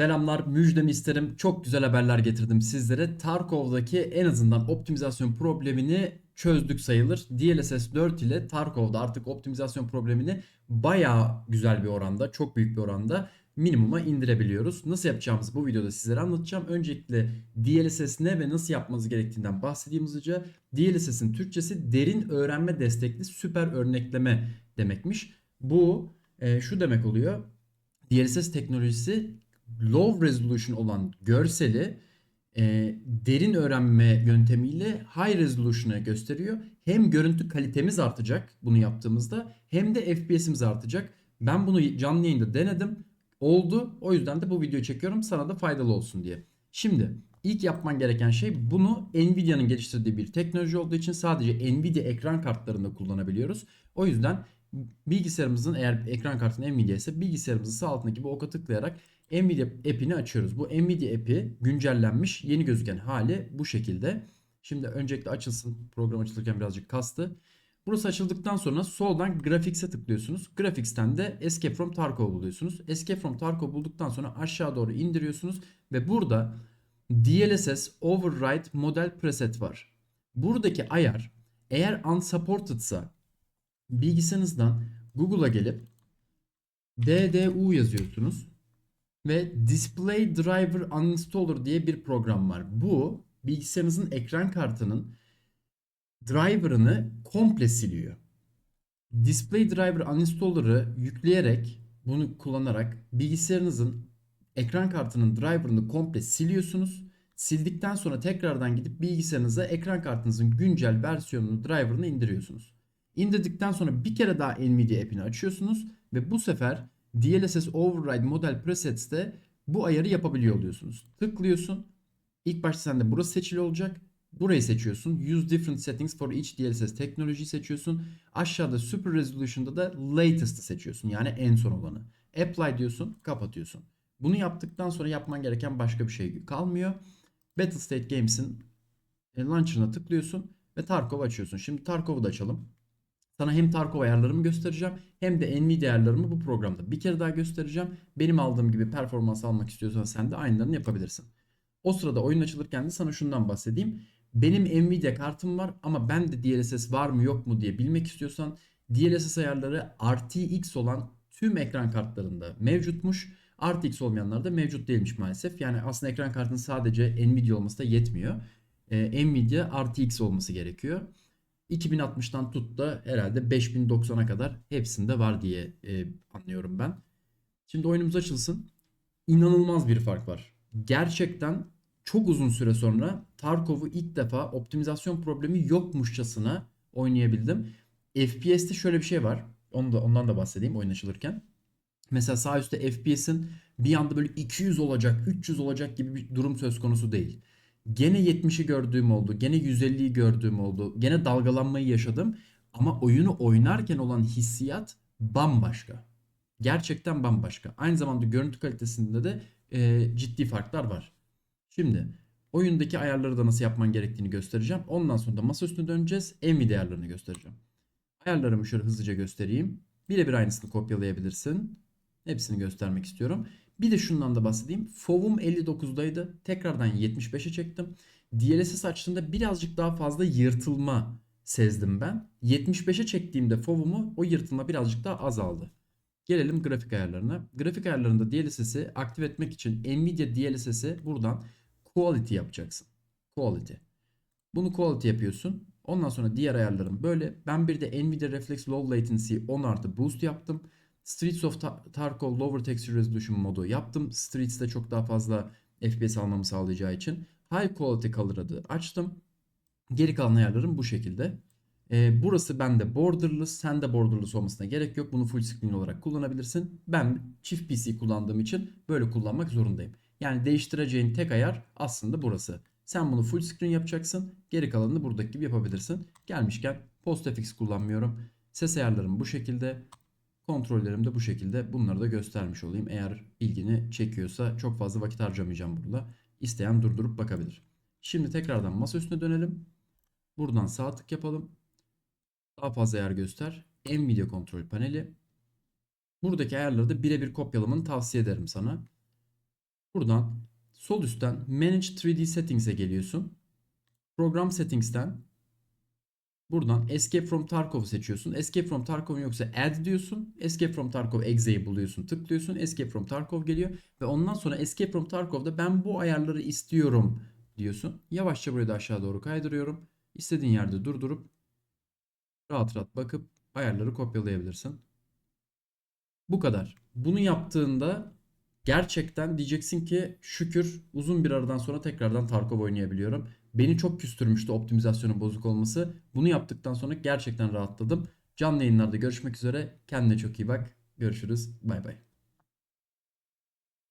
Selamlar, müjdemi isterim. Çok güzel haberler getirdim sizlere. Tarkov'daki en azından optimizasyon problemini çözdük sayılır. DLSS 4 ile Tarkov'da artık optimizasyon problemini bayağı güzel bir oranda, çok büyük bir oranda minimuma indirebiliyoruz. Nasıl yapacağımızı bu videoda sizlere anlatacağım. Öncelikle DLSS ne ve nasıl yapmanız gerektiğinden bahsedeyim hızlıca. DLSS'in Türkçesi derin öğrenme destekli süper örnekleme demekmiş. Bu e, şu demek oluyor. DLSS teknolojisi low resolution olan görseli e, derin öğrenme yöntemiyle high resolution'a gösteriyor. Hem görüntü kalitemiz artacak bunu yaptığımızda hem de FPS'imiz artacak. Ben bunu canlı yayında denedim. Oldu. O yüzden de bu videoyu çekiyorum. Sana da faydalı olsun diye. Şimdi ilk yapman gereken şey bunu Nvidia'nın geliştirdiği bir teknoloji olduğu için sadece Nvidia ekran kartlarında kullanabiliyoruz. O yüzden bilgisayarımızın eğer ekran kartı Nvidia ise bilgisayarımızın sağ altındaki bu oka tıklayarak Nvidia app'ini açıyoruz. Bu Nvidia app'i güncellenmiş yeni gözüken hali bu şekilde. Şimdi öncelikle açılsın. Program açılırken birazcık kastı. Burası açıldıktan sonra soldan Graphics'e tıklıyorsunuz. Graphics'ten de Escape from Tarkov buluyorsunuz. Escape from Tarkov bulduktan sonra aşağı doğru indiriyorsunuz ve burada DLSS Override Model Preset var. Buradaki ayar eğer unsupported'sa bilgisayarınızdan Google'a gelip DDU yazıyorsunuz ve Display Driver Uninstaller diye bir program var. Bu bilgisayarınızın ekran kartının driver'ını komple siliyor. Display Driver Uninstaller'ı yükleyerek bunu kullanarak bilgisayarınızın ekran kartının driver'ını komple siliyorsunuz. Sildikten sonra tekrardan gidip bilgisayarınıza ekran kartınızın güncel versiyonunu driver'ını indiriyorsunuz. İndirdikten sonra bir kere daha Nvidia app'ini açıyorsunuz ve bu sefer DLSS Override Model Presets'te bu ayarı yapabiliyor oluyorsunuz. Tıklıyorsun. İlk başta sende burası seçili olacak. Burayı seçiyorsun. Use different settings for each DLSS teknolojiyi seçiyorsun. Aşağıda Super Resolution'da da latest'ı seçiyorsun. Yani en son olanı. Apply diyorsun, kapatıyorsun. Bunu yaptıktan sonra yapman gereken başka bir şey kalmıyor. Battlestate Games'in e, launcher'ına tıklıyorsun ve Tarkov açıyorsun. Şimdi Tarkov'u da açalım. Sana hem Tarkov ayarlarımı göstereceğim hem de Nvidia ayarlarımı bu programda bir kere daha göstereceğim. Benim aldığım gibi performans almak istiyorsan sen de aynılarını yapabilirsin. O sırada oyun açılırken de sana şundan bahsedeyim. Benim Nvidia kartım var ama ben de DLSS var mı yok mu diye bilmek istiyorsan DLSS ayarları RTX olan tüm ekran kartlarında mevcutmuş. RTX olmayanlar da mevcut değilmiş maalesef. Yani aslında ekran kartının sadece Nvidia olması da yetmiyor. Ee, Nvidia RTX olması gerekiyor. 2060'tan tut da herhalde 5090'a kadar hepsinde var diye e, anlıyorum ben. Şimdi oyunumuz açılsın. İnanılmaz bir fark var. Gerçekten çok uzun süre sonra Tarkov'u ilk defa optimizasyon problemi yokmuşçasına oynayabildim. FPS'te şöyle bir şey var. Onu da, ondan da bahsedeyim oyun açılırken. Mesela sağ üstte FPS'in bir anda böyle 200 olacak, 300 olacak gibi bir durum söz konusu değil. Gene 70'i gördüğüm oldu. Gene 150'yi gördüğüm oldu. Gene dalgalanmayı yaşadım. Ama oyunu oynarken olan hissiyat bambaşka. Gerçekten bambaşka. Aynı zamanda görüntü kalitesinde de e, ciddi farklar var. Şimdi oyundaki ayarları da nasıl yapman gerektiğini göstereceğim. Ondan sonra da masaüstüne döneceğiz. Nvidia ayarlarını göstereceğim. Ayarlarımı şöyle hızlıca göstereyim. Birebir aynısını kopyalayabilirsin. Hepsini göstermek istiyorum. Bir de şundan da bahsedeyim. FOV'um 59'daydı. Tekrardan 75'e çektim. DLSS açtığımda birazcık daha fazla yırtılma sezdim ben. 75'e çektiğimde FOV'umu o yırtılma birazcık daha azaldı. Gelelim grafik ayarlarına. Grafik ayarlarında DLSS'i aktif etmek için Nvidia DLSS'i buradan Quality yapacaksın. Quality. Bunu Quality yapıyorsun. Ondan sonra diğer ayarlarım böyle. Ben bir de Nvidia Reflex Low Latency 10 artı boost yaptım. Streets of Tarkov Lower Texture Resolution modu yaptım. Streets'te çok daha fazla FPS almamı sağlayacağı için. High Quality Color adı açtım. Geri kalan ayarlarım bu şekilde. Ee, burası bende borderless. Sen de borderless olmasına gerek yok. Bunu full screen olarak kullanabilirsin. Ben çift PC kullandığım için böyle kullanmak zorundayım. Yani değiştireceğin tek ayar aslında burası. Sen bunu full screen yapacaksın. Geri kalanını buradaki gibi yapabilirsin. Gelmişken PostFX kullanmıyorum. Ses ayarlarım bu şekilde. Kontrollerim de bu şekilde. Bunları da göstermiş olayım. Eğer ilgini çekiyorsa çok fazla vakit harcamayacağım burada. İsteyen durdurup bakabilir. Şimdi tekrardan masa üstüne dönelim. Buradan sağ tık yapalım. Daha fazla ayar göster. Nvidia kontrol paneli. Buradaki ayarları da birebir kopyalamanı tavsiye ederim sana. Buradan sol üstten Manage 3D Settings'e geliyorsun. Program Settings'ten buradan Escape from Tarkov'u seçiyorsun. Escape from Tarkov yoksa Add diyorsun. Escape from Tarkov exe'yi buluyorsun. Tıklıyorsun. Escape from Tarkov geliyor. Ve ondan sonra Escape from Tarkov'da ben bu ayarları istiyorum diyorsun. Yavaşça burayı da aşağı doğru kaydırıyorum. İstediğin yerde durdurup rahat rahat bakıp ayarları kopyalayabilirsin. Bu kadar. Bunu yaptığında gerçekten diyeceksin ki şükür uzun bir aradan sonra tekrardan Tarkov oynayabiliyorum. Beni çok küstürmüştü optimizasyonun bozuk olması. Bunu yaptıktan sonra gerçekten rahatladım. Canlı yayınlarda görüşmek üzere. Kendine çok iyi bak. Görüşürüz. Bay bay.